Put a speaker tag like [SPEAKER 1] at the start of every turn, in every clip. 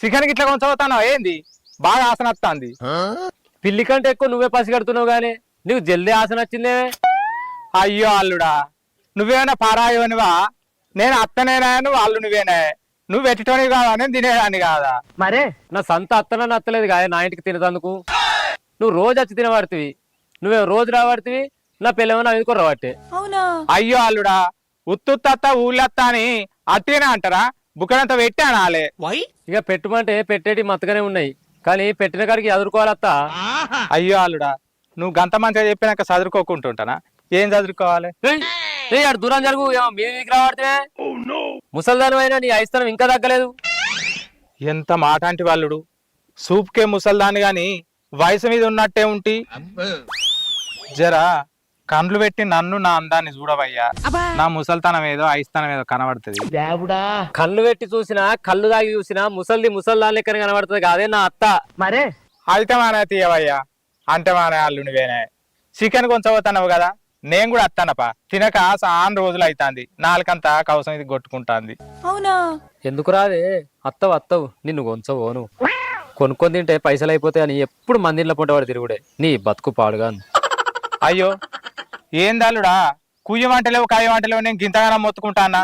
[SPEAKER 1] Chicken గిట్ల కొంచెం అవుతాను ఏంది? బాగా ఆసన వస్తుంది
[SPEAKER 2] పిల్లి కంటే ఎక్కువ నువ్వే పసిగడుతున్నావు గానీ నీకు జల్దీ ఆసన వచ్చిందే
[SPEAKER 1] అయ్యో అల్లుడా నువ్వేమైనా పారాయనివా నేను అత్తనేనా? నువ్వు అల్లు నువ్వేనా? నువ్వు పెట్టటోని కాదా? నేను తినేదాన్ని కాదా?
[SPEAKER 2] మరే నా సంత అత్తన నత్తలేదు కాదు నా ఇంటికి తినదందుకు నువ్వు రోజు వచ్చి తినబడుతుంది నువ్వే రోజు రాబడుతుంది నా పిల్లమని అది కూడా రాబట్టే
[SPEAKER 3] అవునా?
[SPEAKER 1] అయ్యో అల్లుడా ఉత్తుత్త ఊళ్ళత్త అని అట్టేనా అంటారా? బుక్కడంత పెట్టాను ఆలే
[SPEAKER 2] ఇక పెట్టుమంటే పెట్టేటి మత్తగానే ఉన్నాయి. కానీ పెట్టిన కాడికి ఎదుర్కోవాలత్తా
[SPEAKER 1] అయ్యో అల్లుడా నువ్వు గంత మంచిగా చెప్పినాక చదువుకోకుంటుంటానా? ఏం చదువుకోవాలి?
[SPEAKER 2] ఆడు దూరం జరుగు ఏమో మీ రాబడితే ముసల్దానం అయినా నీ ఐస్తనం ఇంకా తగ్గలేదు.
[SPEAKER 1] ఎంత మాట అంటే వాళ్ళుడు సూప్కే ముసల్దాని గాని వయసు మీద ఉన్నట్టే ఉంటి. జరా కండ్లు పెట్టి నన్ను నా అందాన్ని చూడవయ్యా. నా ముసల్తనం ఏదో ఐస్తనం ఏదో కనబడుతుంది.
[SPEAKER 2] కళ్ళు పెట్టి చూసినా కళ్ళు దాగి చూసినా ముసల్ది ముసల్దాన్ లెక్కన కనబడుతుంది కాదే నా అత్త. మరే.
[SPEAKER 1] అయితే మానే తీయవయ్యా. అంటే మానే అల్లు నువ్వేనే చికెన్ కొంచెం అవుతానవు కదా. నేను కూడా అత్తానపా. తినక సాన్ రోజులు అవుతాంది నాలుకంతా కవసం ఇది కొట్టుకుంటాంది.
[SPEAKER 3] అవునా?
[SPEAKER 2] ఎందుకు రాదే? అత్తవు అత్తవు. నిన్ను కొంచవోను కొనుక్కొని తింటే పైసలు అయిపోతాయి అని ఎప్పుడు మందిలో పొంటవాడు తిరుగుడే. నీ బతుకు పాడుగాను.
[SPEAKER 1] అయ్యో ఏందల్లుడా కుయ్య వంటలేవు కాయ వంటలేవు నేను గింతగానం మొత్తుకుంటానా?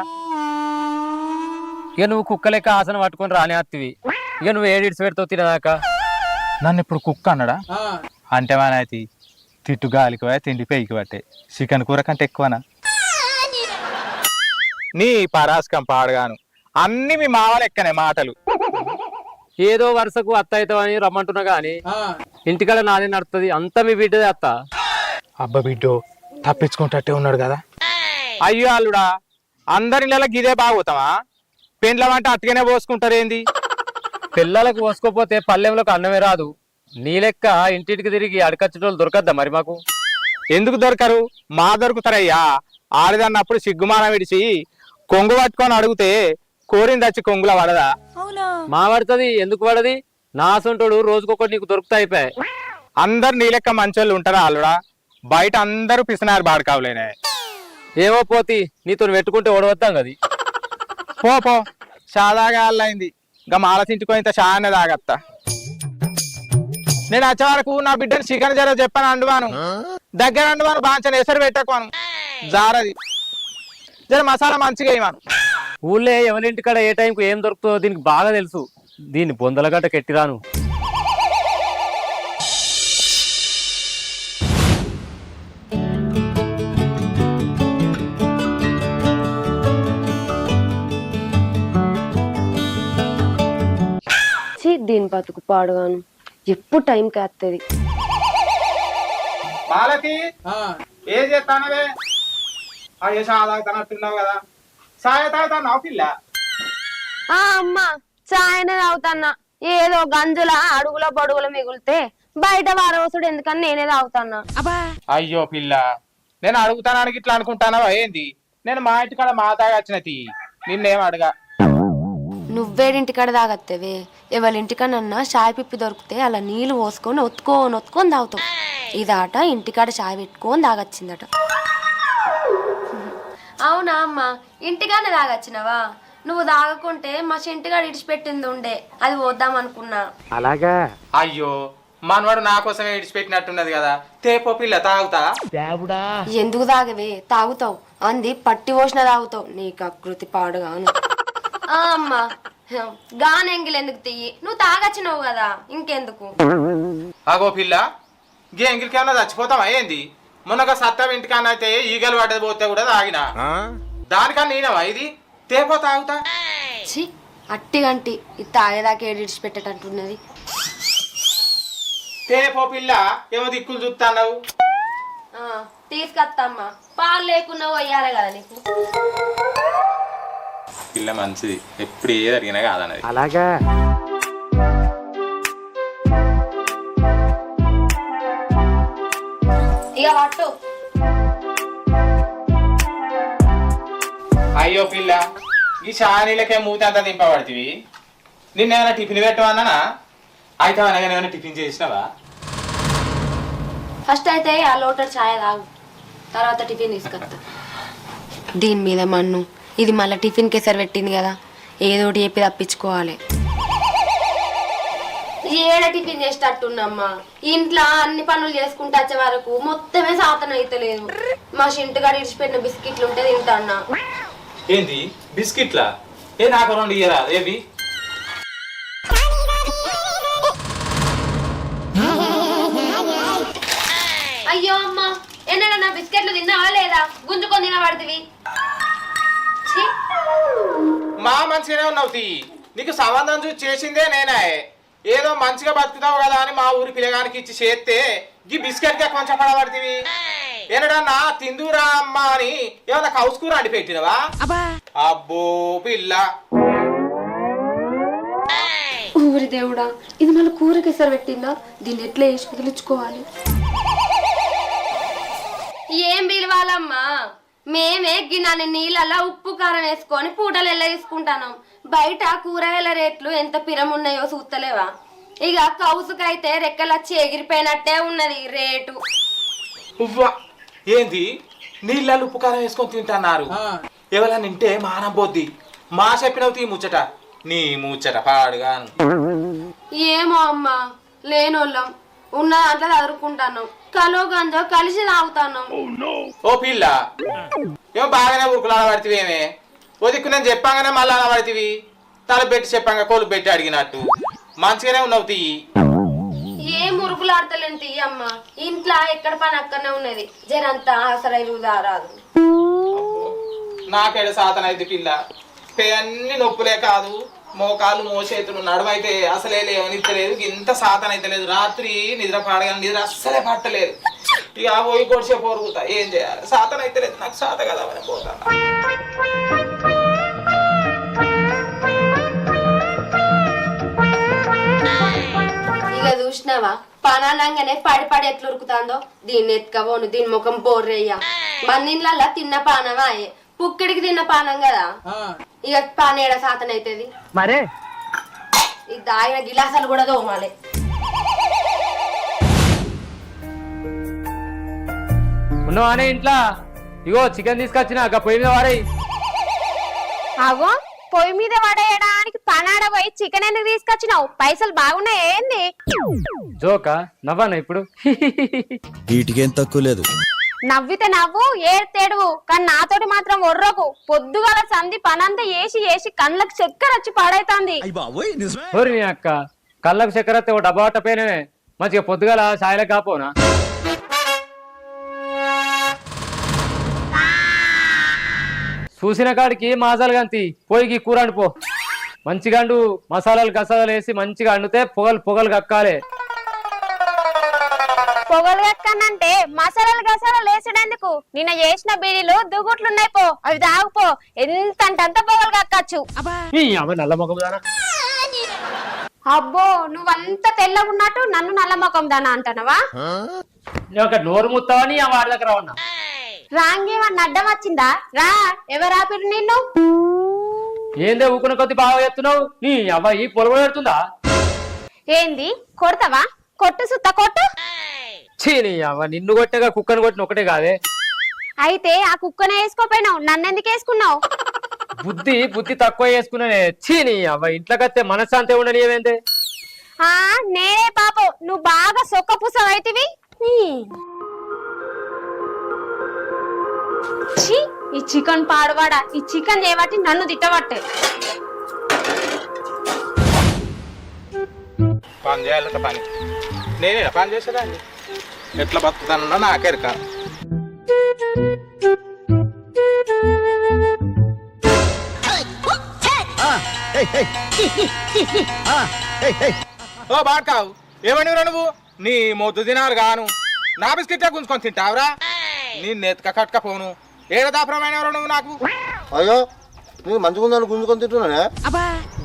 [SPEAKER 2] ఇక నువ్వు కుక్క లెక్క ఆసన పట్టుకొని రాని అత్తివి. ఇక నువ్వు ఏడిడ్స్ పెడతావు తినదాకా.
[SPEAKER 1] నన్ను ఇప్పుడు కుక్క అన్నాడా? అంటే మానైతే తిట్టు గాలికి పోయా తిండి పేయికి పట్టే. చికెన్ కూర కంటే ఎక్కువనా? నీ పరాస్కం పాడగాను. అన్ని మీ మావ లెక్కనే మాటలు.
[SPEAKER 2] ఏదో వరుసకు అత్త అవుతావని రమ్మంటున్నా గాని ఇంటికాడ నాదే నడుతుంది అంతా మీ బిడ్డదే అత్త.
[SPEAKER 1] అబ్బ బిడ్డో తప్పించుకుంటట్టే ఉన్నాడు కదా. అయ్యో అల్లుడా అందరి నెల గిదే బాగోతావా? పెండ్లం అంటే అట్టుగానే పోసుకుంటారేంది?
[SPEAKER 2] పిల్లలకు పోసుకోపోతే పల్లెంలోకి అన్నమే రాదు. నీ లెక్క ఇంటింటికి తిరిగి అడకచ్చటోళ్ళు దొరకద్దా మరి మాకు?
[SPEAKER 1] ఎందుకు దొరకరు? మా దొరుకుతారయ్యా. ఆడదన్నప్పుడు సిగ్గుమానం విడిచి కొంగు పట్టుకొని అడిగితే కోరింది వచ్చి కొంగుల పడదా?
[SPEAKER 3] అవునా?
[SPEAKER 2] మా పడుతుంది ఎందుకు పడది? నా సొంటోడు రోజుకొకటి నీకు దొరుకుతా అయిపోయాయి
[SPEAKER 1] అందరు నీ లెక్క మంచోళ్ళు ఉంటారా అల్లుడా? బయట అందరూ పిసినారు బాడకావులేనే.
[SPEAKER 2] ఏమో పోతి నీతో పెట్టుకుంటే ఓడవద్దాం కది
[SPEAKER 1] పో పో. సాదాగా అల్లయింది. ఇంకా ఆలోచించుకొని ఇంత షానే తాగత్తా నేను వచ్చే వరకు నా బిడ్డని చికెన్ జర చెప్పాను అండువాను. దగ్గర అండువాను బాంచని ఎసరు పెట్టకోను. జారది. జర మసాలా మంచిగా ఇవ్వను.
[SPEAKER 2] ఊళ్ళో ఎవరింటికాడ ఏ టైంకు ఏం దొరుకుతుందో దీనికి బాగా తెలుసు. దీన్ని బొందలగట్ట కెట్టిరాను.
[SPEAKER 4] దీని బతుకు పాడుగాను. ఎప్పుడు టైంకి వస్తుంది
[SPEAKER 1] బాలకి? ఏం చేస్తానవే? కదా. సాయ తాగుతాను పిల్ల
[SPEAKER 4] ఆ అమ్మ చాయనే తాగుతాన్నా. ఏదో గంజుల అడుగుల బడుగుల మిగులితే బయట వారవసుడు ఎందుకని నేనే తాగుతాన్నా.
[SPEAKER 1] అయ్యో పిల్ల నేను అడుగుతానానికి ఇట్లా అనుకుంటానవా ఏంది? నేను మా ఇంటికాడ మా తాగి వచ్చిన తీ నిన్నేం అడగా?
[SPEAKER 4] నువ్వేడింటికాడ తాగత్తేవే ఎవరింటికనన్నా చాయ్ పిప్పి దొరికితే అలా నీళ్ళు పోసుకొని ఒత్తుకొని ఒత్తుకొని తాగుతావు. ఇదాట ఇంటికాడ చాయ్ పెట్టుకొని తాగొచ్చిందట అవునా అమ్మ? ఇంటికానే తాగొచ్చినవా నువ్వు తాగకుంటే మా ఇంటికాడ ఇడిచిపెట్టింది ఉండే. అది పోద్దాం అనుకున్నా.
[SPEAKER 2] అలాగా?
[SPEAKER 1] అయ్యో మనవాడు నా కోసమే ఇడిచిపెట్టినట్టున్నది కదా. తేపో పిల్ల తాగుతా?
[SPEAKER 4] ఎందుకు తాగవే తాగుతావు. అంది పట్టి పోసిన తాగుతావు. నీకు అకృతి పాడుగాను. ఆ అమ్మా. గానెంగిల్ ఎందుకు తీయి నువ్వు తాగచ్చినావు కదా ఇంకెందుకు?
[SPEAKER 1] అగో పిల్ల గీ ఎంగిలికేమన్నా చచ్చిపోతావా ఏంది? మొన్నగా సత్తం ఇంటికన్నా అయితే ఈగలు పడ్డది పోతే కూడా తాగినా. దానికన్నా నేనవా ఇది? తేపో తాగుతా.
[SPEAKER 4] ఛీ అట్టి గంటి. ఇది తాగేదాకా ఏడిడిచి పెట్టేటట్టున్నది
[SPEAKER 1] తేపో పిల్ల ఏమో దిక్కులు చూస్తావు
[SPEAKER 4] ఆ, తీసుకొత్తమ్మా. పాలు లేకున్నా పోయాలి కదా నీకు.
[SPEAKER 1] పిల్ల మంచిది. ఎప్పుడు ఏది అడిగినా కాదన్నది.
[SPEAKER 2] అలాగా?
[SPEAKER 4] ఇక పట్టు.
[SPEAKER 1] అయ్యో పిల్ల ఈ షానీలకే మూతి అంతా దింపబడుతుంది నిన్నేమైనా టిఫిన్ పెట్టమన్నానా? అయితే అనగానే ఏమైనా టిఫిన్ చేసినావా?
[SPEAKER 4] ఫస్ట్ అయితే ఆ లోటర్ ఛాయ్ తాగు. తర్వాత టిఫిన్ తీసుకొస్తా. దీని మీద మన్ను. ఇది మళ్ళీ టిఫిన్ కేసరి పెట్టింది కదా. ఏదోటి చెప్పి తప్పించుకోవాలి. ఏడ టిఫిన్ చేసేటట్టున్నమ్మా? ఇంట్లో అన్ని పనులు చేసుకుంటూ వచ్చే వరకు మొత్తమే సాతన అయితలేదు. మా షింటుగాడు ఇడిచిపెట్టిన బిస్కెట్లు ఉంటే తింటాన్నా.
[SPEAKER 1] ఏంది? బిస్కెట్లా? ఏ నాకు రెండు ఇయ్యరా? ఏవి?
[SPEAKER 4] అయ్యో అమ్మా ఎన్నడన్నా బిస్కెట్లు తిన్నావా లేదా? గుంజుకొని తినబడుతుంది
[SPEAKER 1] మా మంచిగానే ఉన్నావు తీ. నీకు సంబంధం చూసి చేసిందే నేనే. ఏదో మంచిగా బతుకుతావు కదా అని మా ఊరి పిల్లగానికి ఇచ్చి చేస్తే ఈ బిస్కెట్ కే కొంచెం పడబడుతుంది ఏనడన్నా తిందురా అమ్మా అని ఏమన్నా కౌసుకూర అండి పెట్టినవా? అబ్బో! పిల్ల.
[SPEAKER 4] ఊరి దేవుడా ఇది మళ్ళీ కూరకి ఎసరు పెట్టిందా? దీన్ని ఎట్లా వేసి వదిలించుకోవాలి? ఏం పిలవాలమ్మా? మేమే గిన్నె నీళ్ళల్లో ఉప్పు కారం వేసుకొని పూటలు ఎల్ల తీసుకుంటాను? బయట కూరగాయల రేట్లు ఎంత పిరమున్నాయో చూస్తలేవా? ఇక కౌసుకైతే రెక్కలచ్చి ఎగిరిపోయినట్టే ఉన్నది రేటు.
[SPEAKER 1] ఉవ్వ! ఏంది? నీళ్ళల్లో ఉప్పు కారం వేసుకొని తింటున్నారు. ఎవరైనా నింటే మానం పోద్ది. మా చెప్పినవు తీ ముచ్చట. నీ ముచ్చట పాడుగాను.
[SPEAKER 4] ఏమో అమ్మా లేనోళ్ళం. ఉన్న దాంట్లో చదువుకుంటాను. కలో గంజో కలిసి తాగుతాను.
[SPEAKER 1] ఓ పిల్ల ఏమో బాగానే ఉరుకులు పడితే ఏమే? ఓ దిక్కు నేను చెప్పాగానే మళ్ళీ అనబడితివి తల పెట్టి చెప్పాక కోలు పెట్టి అడిగినట్టు. మంచిగానే ఉన్నావు తీయి.
[SPEAKER 4] ఏ మురుకులు ఆడతలేని తీయ అమ్మ. ఇంట్లో ఎక్కడ పని అక్కడనే ఉన్నది. జరంతా అసలు రాదు
[SPEAKER 1] నాకేడ సాతన అయితే పిల్ల. పే అన్ని నొప్పులే కాదు. మోకాలు మోచేతులు నడుమైతే అసలే లేవనిత్తలేదు ఇంత సాధన అయితే లేదు. రాత్రి నిద్ర పాడగా నిద్ర అస్సలే పట్టలేదు. ఇక పోయి కొడిసే పోరుగుతా. ఏం చేయాలి? సాధన అయితే లేదు. నాకు సాత కదా అని పోతా.
[SPEAKER 4] ఇక చూసినావా? పనానంగానే పడి పడి ఎట్లా ఉరుకుతాందో దీన్ని ఎత్తుకపోను దీని ముఖం బోర్రయ్యా. మందిళ్ళల్లా తిన్న పానవాయే. పుక్కిడికి తిన్న పానం కదా. ఇక పానేడ సాతన అవుతుంది
[SPEAKER 2] మరే.
[SPEAKER 4] ఇది తాగిన గిలాసాలు కూడా తోమాలి
[SPEAKER 2] ఉన్నావానే ఇంట్లో? ఇగో చికెన్ తీసుకొచ్చిన అక్క పొయ్యి మీద వాడే
[SPEAKER 3] అగో పొయ్యి మీద పడేయడానికి పనాడ పోయి చికెన్ ఎందుకు తీసుకొచ్చినావు? పైసలు బాగున్నాయి ఏంది?
[SPEAKER 2] జోకా నవ్వానా ఇప్పుడు?
[SPEAKER 5] వీటికేం తక్కువ లేదు.
[SPEAKER 3] నవ్వితే నవ్వు ఏడ్తేడువు. కానీ నాతోటి మాత్రం ఒర్రకు. పొద్దుగల సంధి పనంతా ఏసి ఏసి కళ్ళకు చక్కెర వచ్చి పాడైతాంది.
[SPEAKER 2] ఓరి నీ అక్క? కళ్ళకు చక్కెర వస్తే ఓ డబ్బా పట్టపోయినవే మంచిగా పొద్దుగాల సాయలకు కాపోనా? చూసిన కాడికి మాసాలు గంతి. పోయికి కూర పో మంచిగా అండు మసాలాలు గసాలు వేసి మంచిగా అండితే పొగలు పొగలు కక్కాలి.
[SPEAKER 3] పొగలు ఎక్కనంటే మసాలాలు గసాలాలు వేసడేందుకు నిన్న చేసిన బీడీలు దుగుట్లున్నాయి పో అవి తాగుపో ఎంత అంత పొగలు కక్కచ్చు. అబ్బో. నువ్వంతా తెల్లగున్నట్టు నన్ను నల్ల ముఖం దానా
[SPEAKER 2] ఒక నోరు ముత్తావని ఆ వాడి దగ్గర ఉన్నా
[SPEAKER 3] రాంగేమన్నా అడ్డం వచ్చిందా? రా ఎవరు ఆపిరు నిన్ను?
[SPEAKER 2] ఏందే ఊకున్న కొద్ది బాగా చెప్తున్నావు నీ అవ్వ ఈ పొలవ పెడుతుందా
[SPEAKER 3] ఏంది కొడతావా? కొట్టు సుత్త కొట్టు.
[SPEAKER 2] చీ నీ అవ్వ నిన్ను కొట్టగా కుక్కను కొట్టిన ఒకటే కాదే?
[SPEAKER 3] అయితే ఆ కుక్కనే వేసుకోపోయినావు నన్ను ఎందుకు వేసుకున్నావు?
[SPEAKER 2] బుద్ధి బుద్ధి తక్కువ చేసుకున్నానే చీ నీ అవ్వ ఇంట్లోకత్తే మనశ్శాంతి ఉండని ఏమైంది
[SPEAKER 3] ఆ నేనే పాపం నువ్వు బాగా సొక్క పూసవైతివి ఛీ, ఈ చికెన్ పాడవాడా? ఈ చికెన్ చేయబట్టి నన్ను తిట్టబట్టే.
[SPEAKER 1] పని చేయాలంటే పని. నేనే పని చేసేదాన్ని? ఎట్లా బతుకుతానన్నా నాకెరక ఓ బాడ్కావు ఏమనిరా నువ్వు? నీ మొద్దు తినారు గాను. నా బిస్కెట్ గుంజుకొని తింటావురా? నీ నెతక కట్క పోను ఏడ దాపరమైన నువ్వు నాకు?
[SPEAKER 6] అయ్యో నేను మంచిగా ఉందని గుంజుకొని తింటున్నానే?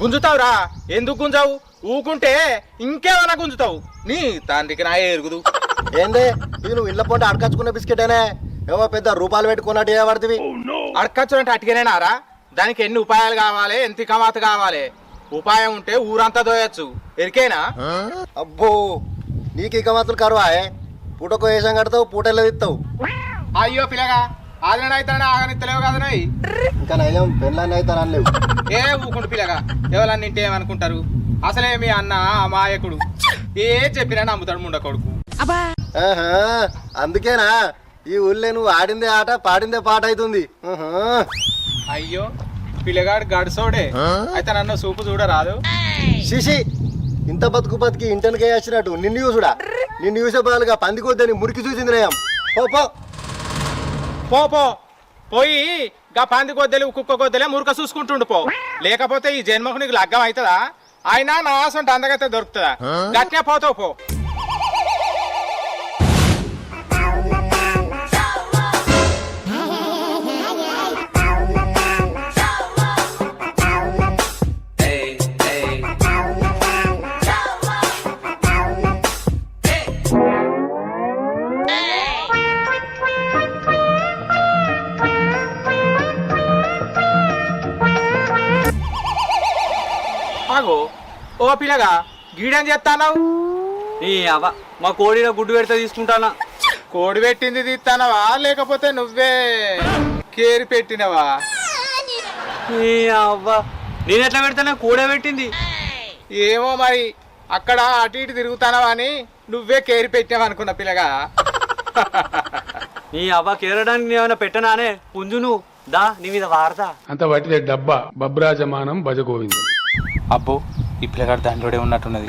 [SPEAKER 1] గుంజుతావురా? ఎందుకు గుంజావు? ఊకుంటే ఇంకేమైనా గుంజుతావు. నీ తండ్రికి నా ఎరుగుదు
[SPEAKER 6] ఏంది? ఇది నువ్వు ఇళ్ళ పొంటి అడకచ్చుకున్న బిస్కెటేనే ఏమో పెద్ద రూపాయలు పెట్టుకున్నట్టు ఏ పడుతుంది?
[SPEAKER 1] అడకచ్చు అంటే అటుకనేనారా? దానికి ఎన్ని ఉపాయాలు కావాలి? ఎంత కమాత కావాలి? ఉపాయం ఉంటే ఊరంతా దోయచ్చు. ఎరికేనా?
[SPEAKER 6] అబ్బో నీకు ఇక మాత్రం కరువా పూటకు వేషం కడతావు? పూటల్లో ఇస్తావు.
[SPEAKER 1] అయ్యో పిల్లగా ఆదిన అవుతానే ఆగని తెలియవు కదా నోయ్.
[SPEAKER 6] ఇంకా నయం పెళ్ళని అయితే అనలేవు
[SPEAKER 1] ఏ ఊకుంటు పిల్లగా ఎవరన్నా ఇంటే ఏమనుకుంటారు? అసలే మీ అన్న అమాయకుడు ఏ చెప్పినా నమ్ముతాడు ముండ కొడుకు.
[SPEAKER 6] ఆహా, అందుకేనా? ఈ ఊళ్ళో నువ్వు ఆడిందే ఆట పాడిందే పాట అవుతుంది.
[SPEAKER 1] అయ్యో పిల్లగాడు గడుసోడే. అయితే నన్ను సూపు చూడరాదు
[SPEAKER 6] శిశి ఇంత బతుకు బతికి ఇంటనికే వచ్చినట్టు నిన్ను చూసుడా? నిన్ను చూసే బదులుగా పందికొద్దని మురికి చూసింది నయం. పో పో.
[SPEAKER 1] పో పో. పోయి గా పంది కొద్దెలు కుక్క కొద్దెలే మురుక చూసుకుంటుండు పో. లేకపోతే ఈ జన్మకు నీకు లగ్గం అవుతుందా? అయినా నా ఆసంటే అందగైతే దొరుకుతుందా? గట్టే పోతావు పో. ఆగో. ఓ పిల్లగా గీడేం చేస్తానావు?
[SPEAKER 7] నీ అవ్వ మా కోడిలో గుడ్డు పెడితే తీసుకుంటానా?
[SPEAKER 1] కోడి పెట్టింది తీస్తానవా? లేకపోతే నువ్వే కేరి పెట్టినవా?
[SPEAKER 7] నీ అవ్వ నేను ఎట్లా పెడతానా? కోడే పెట్టింది.
[SPEAKER 1] ఏమో మరి అక్కడ అటు ఇటు తిరుగుతానవా అని నువ్వే కేరి పెట్టావు అనుకున్న పిల్లగా?
[SPEAKER 7] నీ అవ్వ కేరడానికి ఏమైనా పెట్టనానే? పుంజు నువ్వు దా నీ మీద వాడతా.
[SPEAKER 8] అంత వట్టిదే డబ్బా బబ్రాజమానం భజగోవిందం
[SPEAKER 1] అబ్బో ఈ పిల్లగాడు దాంట్లోనే ఉన్నట్టున్నది.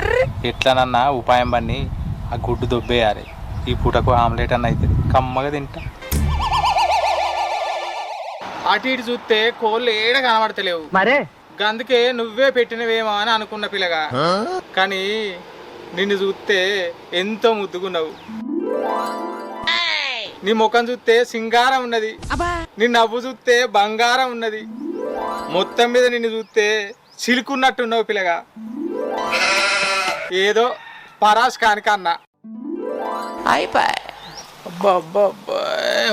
[SPEAKER 1] ఎట్లనన్నా ఉపాయం పన్ని ఆ గుడ్డు దొబ్బేయాలి ఈ పూటకు ఆమ్లెట్ అన్న అవుతుంది కమ్మగా తింటా. అటు ఇటు చూస్తే కోళ్ళు ఏడ కనబడతలేవు. మరే? అందుకే నువ్వే పెట్టినవేమో అని అనుకున్న పిల్లగా. కానీ నిన్ను చూస్తే ఎంతో ముద్దుకున్నావు నీ ముఖం చూస్తే సింగారం ఉన్నది. నీ నవ్వు చూస్తే బంగారం ఉన్నది. మొత్తం మీద నిన్ను చూస్తే చిలుకున్నట్టున్నావు పిల్లగా. ఏదో పరాస్ కానిక అన్న అబ్బా అబ్బా అబ్బా.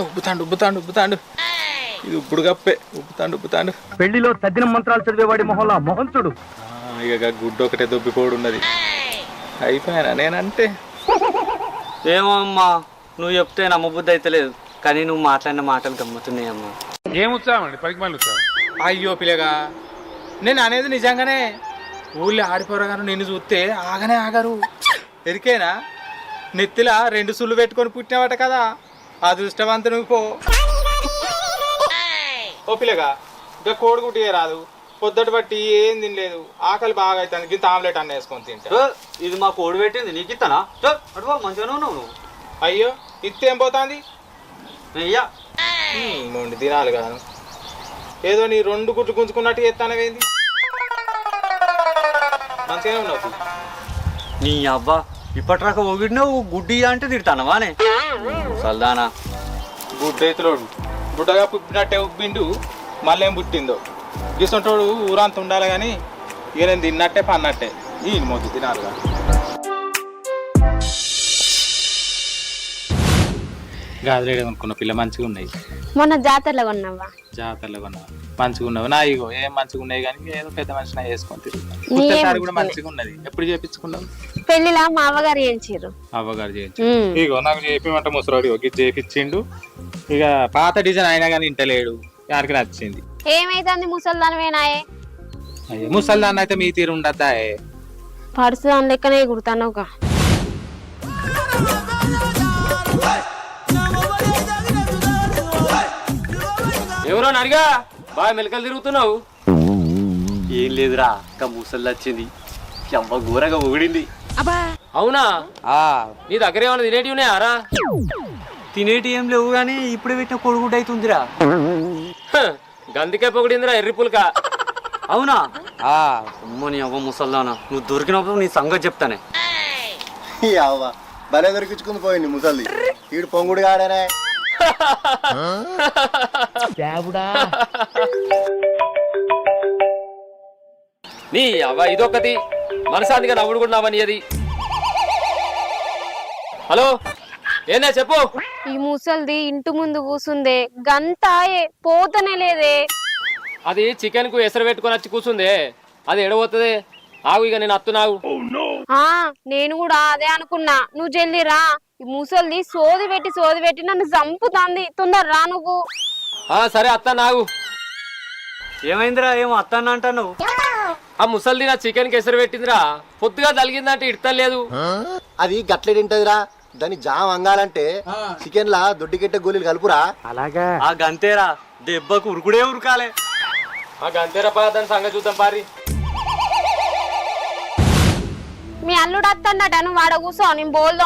[SPEAKER 1] ఉబ్బుతాండు ఉబ్బుతాండు ఉబ్బుతాండు. ఇది ఉప్పుడు గప్పే. ఉబ్బుతాండు ఉబ్బుతాండు.
[SPEAKER 9] పెళ్ళిలో తద్దిన మంత్రాలు చదివేవాడి మొహంలో మొహం చూడు.
[SPEAKER 1] ఆ, ఇక గుడ్డు ఒకటే దొబ్బిపోడు ఉన్నది అయిపోయానా నేనంటే?
[SPEAKER 7] ఏమో అమ్మా నువ్వు చెప్తే నమ్మబుద్ధి అయితే లేదు. కానీ నువ్వు మాట్లాడిన మాటలు గమ్మతున్నాయి అమ్మా
[SPEAKER 8] ఏం ఉత్సాహం అండి? పనికి మళ్ళీ
[SPEAKER 1] అయ్యో పిల్లగా నేను అనేది నిజంగానే ఊళ్ళో ఆడిపోరగాను నిన్ను చూస్తే ఆగనే ఆగరు. ఎరికేనా? నెత్తిలా రెండు సుళ్ళు పెట్టుకొని పుట్టినవాట కదా. అదృష్టవంతుడు పో. ఓ పిల్లగా ఇంకా కోడిగుడ్డి రాదు. పొద్దుటి బట్టి ఏం తినలేదు. ఆకలి బాగా అవుతుంది గింత ఆమ్లెట్ అన్న వేసుకొని తింటా.
[SPEAKER 7] ఇది మా కోడి పెట్టింది. నీకు ఇస్తానా అడుగు మంచిగానే ఉన్నావు నువ్వు.
[SPEAKER 1] అయ్యో ఇత్తే ఏం పోతుంది?
[SPEAKER 7] అయ్యా
[SPEAKER 1] మొండి తినాలి కాను ఏదో నీ రెండు గుడ్లు గుంజుకున్నట్టు చేస్తానవేంది మంచిగానే ఉన్నావు.
[SPEAKER 7] నీ అబ్బా ఇప్పటిరాక ఒగిడినావు గుడ్డి అంటే తిడతానవానే. సల్దానా.
[SPEAKER 1] గుడ్డైతులోడు. గుడ్డగా పుట్టినట్టే ఉబ్బిండు మళ్ళీ ఏం పుట్టిందో. గిసంటోడు ఊరంతా ఉండాలి కానీ నేను తిన్నట్టే పన్నట్టే. ఈ మొద్దు తినాలిగా. గాజులేడు అనుకున్న పిల్ల మంచిగా ఉన్నాయి.
[SPEAKER 3] మొన్న జాతరలో కొన్నావా?
[SPEAKER 1] జాతరలో కొన్నావు మంచిగా ఉన్నావు? నా ఇగో ఏం మంచిగా ఉన్నాయి కానీ ఏదో పెద్ద మనిషి వేసుకొని తిరుగుతాను కూడా
[SPEAKER 3] మంచిగా
[SPEAKER 1] ఉన్నది. ఎప్పుడు చేపించుకున్నావు?
[SPEAKER 3] పెళ్ళిలా మా అవ్వగారు చేయించారు
[SPEAKER 1] అవ్వగారు చేయించు. ఇగో నాకు చేపిమంట ముసరాడు ఇగో చేపించిండు ఇక పాత డిజైన్ అయినా కానీ ఇంటలేడు. యారికి నచ్చింది.
[SPEAKER 3] ఏమైతుంది ముసల్దానమేనాయే
[SPEAKER 1] అయ్యో ముసల్దాన్ అయితే మీ తీరు ఉండద్దా
[SPEAKER 3] పర్సు దాని లెక్కనే కుడతానుగా
[SPEAKER 2] ఎవరో అడిగా? బాగా మెలకలు తిరుగుతున్నావు.
[SPEAKER 7] ఏం లేదురా ఇంకా ముసలి వచ్చింది అవ్వ ఘోరగా ఒగిడింది
[SPEAKER 2] అవునా? నీ దగ్గర ఏమైనా తినేటివి ఉన్నాయారా
[SPEAKER 7] తినేటి ఏం లేవు కానీ ఇప్పుడు పెట్టిన కొడుగుడ్డు అవుతుందిరా
[SPEAKER 2] గందికే పొగిడిందిరా ఎర్రి పుల్క.
[SPEAKER 7] అవునా? అమ్మ నీ అవ్వ ముసల్దానా. నువ్వు దొరికినప్పుడు నీ సంగతి చెప్తానే.
[SPEAKER 6] అవ్వ భలే దొరికించుకుని పోయింది ముసలి ఈడు పొంగుడు
[SPEAKER 2] నీ అవ్వ ఇదొక్కటి. మనసాంతిగా నవ్వుడు కూడా నవ్వని అది హలో? ఏందా చెప్పు?
[SPEAKER 3] ఈ ముసల్ది ఇంటి ముందు కూసుందే గంతాయే పోతనే లేదే.
[SPEAKER 2] అది చికెన్కు ఎసరు పెట్టుకొని వచ్చి కూర్చుందే అది ఎడబోతుంది. ఆగు ఇక నేను అత్తున్నావు
[SPEAKER 3] ఆ నేను కూడా అదే అనుకున్నా. నువ్వు జల్లిరా ఈ ముసల్ది సోది పెట్టి సోది పెట్టి నన్ను చంపుతాంది. తొందర రా నువ్వు.
[SPEAKER 2] ఆ సరే అత్త నాగు.
[SPEAKER 7] ఏమైందిరా? ఏమో అత్తాను అంటాను
[SPEAKER 2] ఆ ముసల్ది నా చికెన్ కెసరు పెట్టిందిరా. పొద్దుగా తలిగిందంటే ఇడతలేదు
[SPEAKER 6] అది గట్లే తింటదిరా. దాన్ని జామ్ అంగాలంటే చికెన్ లా దొడ్డికెట్ట గోళీలు కలుపురా.
[SPEAKER 7] ఆ గంతేరా. దెబ్బకు ఉరుకుడే ఉరకాలే.
[SPEAKER 2] ఆ గంతేరా పా దాని సంగతి చూద్దాం పారి.
[SPEAKER 3] మీ అల్లుడు వస్తుందట నువ్వు వాడ కూర్చో నేను బోల్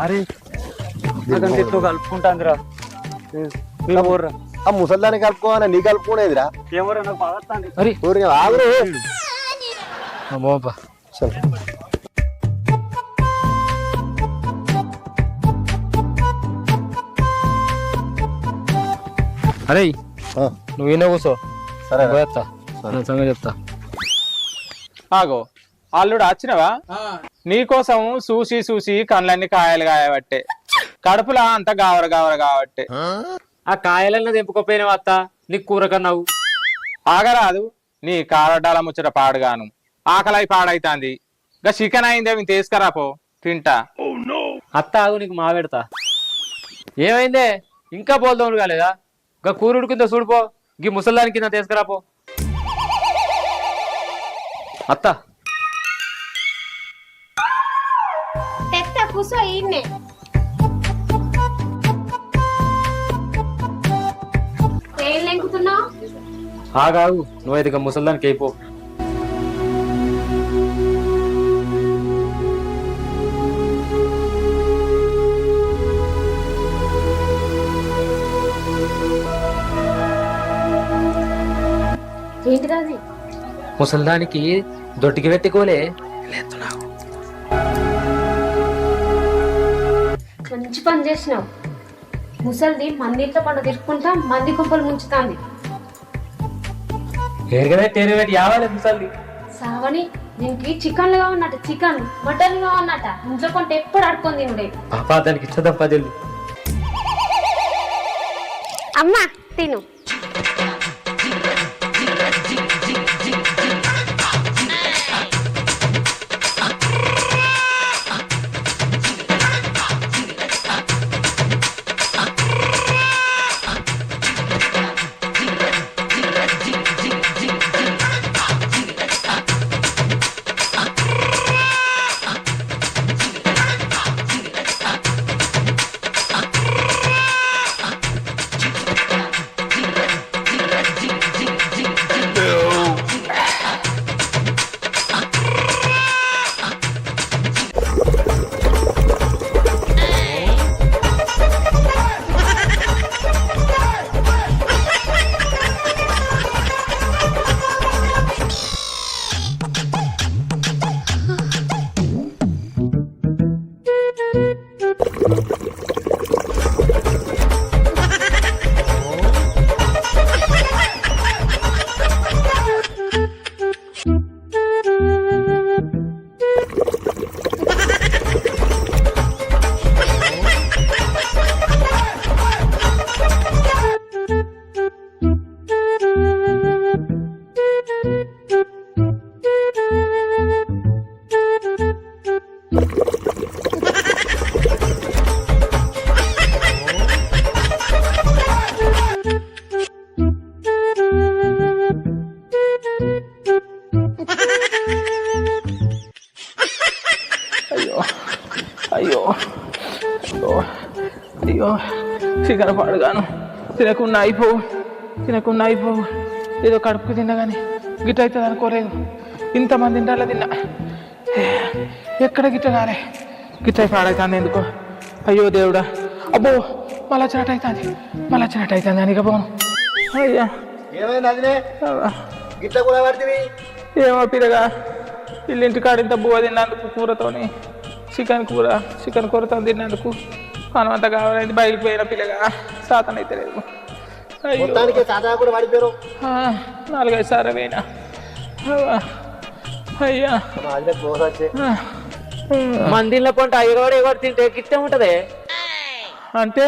[SPEAKER 7] అరే కలుపుకుంటాందిరా. పోర్రా
[SPEAKER 6] ఆ ముసల్దాన్ని కలుపుకోవాలా? నీ కలుపుకునేదిరా?
[SPEAKER 7] ఏమోరా నాకు బాగా వస్తాంది.
[SPEAKER 6] ఊరిని ఆగురు
[SPEAKER 2] అమ్మోపా
[SPEAKER 6] సరే.
[SPEAKER 2] అరే నువ్వు ఈయన కూర్చో.
[SPEAKER 6] సరే.
[SPEAKER 2] పోయేత్తా. నా సంగతి చెప్తా.
[SPEAKER 1] ఆగో. అల్లుడు వచ్చినవా? నీకోసం చూసి చూసి కళ్ళన్ని కాయలు కాయబట్టే. కడుపులా అంత గావర గావర కాబట్టే
[SPEAKER 2] ఆ? కాయలన్నా తెంపుకోపోయినావు అత్త? నీకు కూర కన్నావు.
[SPEAKER 1] ఆగరాదు నీ కారడ్డాల ముచ్చట పాడుగాను. ఆకలై పాడైతాంది. గా చికెన్ అయిందే మేము తీసుకురాపో తింటా.
[SPEAKER 2] అత్త ఆగు నీకు మా పెడతా. ఏమైందే? ఇంకా బోల్దోడు కాలేదా? ఇంకా కూర ఉడికిందో చూడుపో గీ ముసల్దాని కింద తీసుకురాపో అత్త.
[SPEAKER 3] కూర్చో ఈయన్నే ఏం లెంకుతున్నావు?
[SPEAKER 2] ఆగాగు నువ్వైతే ఇక ముసల్దానికి అయిపో.
[SPEAKER 3] ఏంటిది అది
[SPEAKER 2] ముసల్దానికి దొడ్డికి పెట్టుకోలే.
[SPEAKER 3] మంచి పని చేసినావు. ముసలిది మందితో పండు తిరుక్కుంటా మంది కుప్పలు ముంచుతాంది.
[SPEAKER 2] యావాలి ముసల్ది?
[SPEAKER 3] సావని దీనికి చికెన్లు కావన్నట చికెన్ మటన్ కావన్నట ఇంట్లో కొంటే ఎప్పుడు అడుకొని తినుడే.
[SPEAKER 2] పాపా దానికి ఇచ్చదం పదిల్లు
[SPEAKER 3] అమ్మా తిను.
[SPEAKER 1] పాడుగాను తినకుండా అయిపోవు. తినకుండా అయిపోవు. ఏదో కడుపుకు తిన్నా కానీ గిట్ట అవుతుంది అనుకోలేదు. ఇంతమంది తింటాలో తిన్నా. ఎక్కడ గిట్ట కాలే. గిట్ట అయి పాడైతుంది ఎందుకో? అయ్యో దేవుడా. అబ్బో మళ్ళా చాట్ అవుతుంది మళ్ళా చాట్ అవుతుంది అని ఇక పోను. అయ్యా. ఏమో పిరగా వీళ్ళింటి కాడ ఇంత బువ్వ తిన్నందుకు కూరతోని చికెన్ కూర చికెన్ కూరతో తిన్నందుకు మనం అంత కావాలని బయలుకి పోయిన పిల్లగా సాతన అయితే లేదు.
[SPEAKER 6] మొత్తానికి కూడా పడిపోయారు
[SPEAKER 1] నాలుగైదు సార్లు పోయినా. అయ్యా.
[SPEAKER 2] మందిలో పొంట ఎగవాడు ఎగవాడు తింటే గిట్టే ఉంటదే.
[SPEAKER 1] అంటే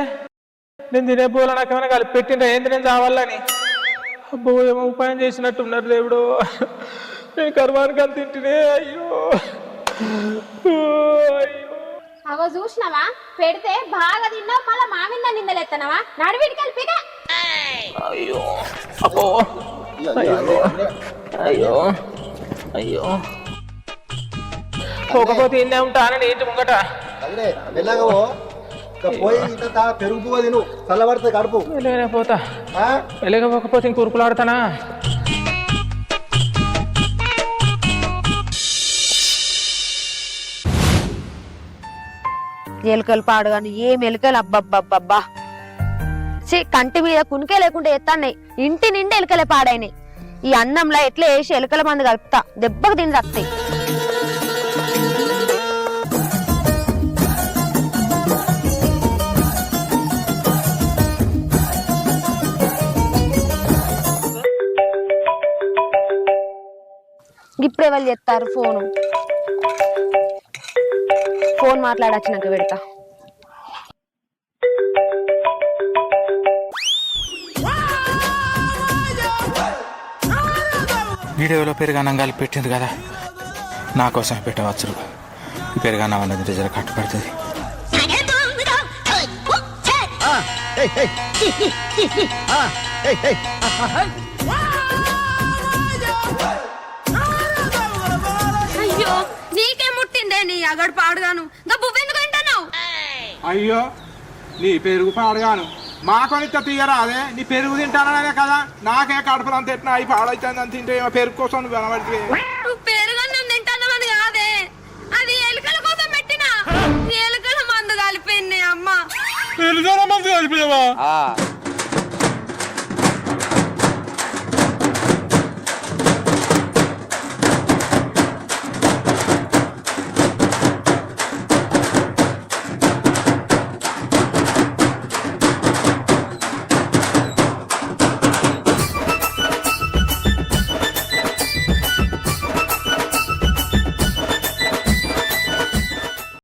[SPEAKER 1] నేను తినే పూల నాకేమైనా కలిపి పెట్టిండ్రా? ఏంది నేను చావాలని అబ్బో ఏమో ఉపాయం చేసినట్టున్నారు దేవుడు. నేను కర్మానికి అంత తింటినే అయ్యో. అయ్యో.
[SPEAKER 3] అగో చూసినావా? పెడితే బాగా తిన్నావు మళ్ళా నిందలెత్తనవా నడివిడికి కలిపిగా
[SPEAKER 1] అయ్యో. అబ్బో. అయ్యో. అయ్యో. అయ్యో. పోకపోతే ఇన్నే ఉంటానని ఏంటి ముంగట.
[SPEAKER 6] అదే వెళ్ళగవో ఇక పోయి ఇంత తిను. కడుపు.
[SPEAKER 1] వెళ్ళగానే పోతా
[SPEAKER 6] ఆ?
[SPEAKER 1] వెళ్ళకపోతే ఇంక ఉరుకులాడతానా?
[SPEAKER 4] ఎలుకలు పాడుగాను ఏం ఎలుకలు? అబ్బబ్బబ్బబ్బా. ఛీ, కంటి మీద కునికే లేకుండా ఎత్తాన్నాయి. ఇంటి నిండా ఎలుకలే పాడైనాయి. ఈ అన్నంలో ఎట్లా వేసి ఎలుకల మందు కలుపుతా? దెబ్బకు తిని రక్తాయి ఇప్పుడే వాళ్ళు చెప్తారు ఫోను? ఫోన్ మాట్లాడచ్చినాక పెడతా.
[SPEAKER 1] వీడియోలో పెరుగన్నం కలిపి పెట్టింది కదా. నా కోసం పెట్టవచ్చు పెరుగన్నం అనేది జర కట్టుపడుతుంది
[SPEAKER 4] అయ్యో నీ అగడు పాడుగాను బువ్వెందుకు తింటున్నావు?
[SPEAKER 1] అయ్యో నీ పెరుగు పాడగాను. మా కొనిత తీయరా అదే నీ పెరుగు తింటాననే కదా. నాకే కడుపులు అంత ఎట్లా అయి పాడైతుంది అంత తింటే ఏమో పెరుగు కోసం నువ్వు కనబడితే
[SPEAKER 4] నువ్వు పెరుగన్నం తింటున్నావని కాదే. అది ఎలుకల కోసం పెట్టినా. ఎలుకల మందు కలిపింది అమ్మ.
[SPEAKER 1] పెరుగు మంది కలిపినవా?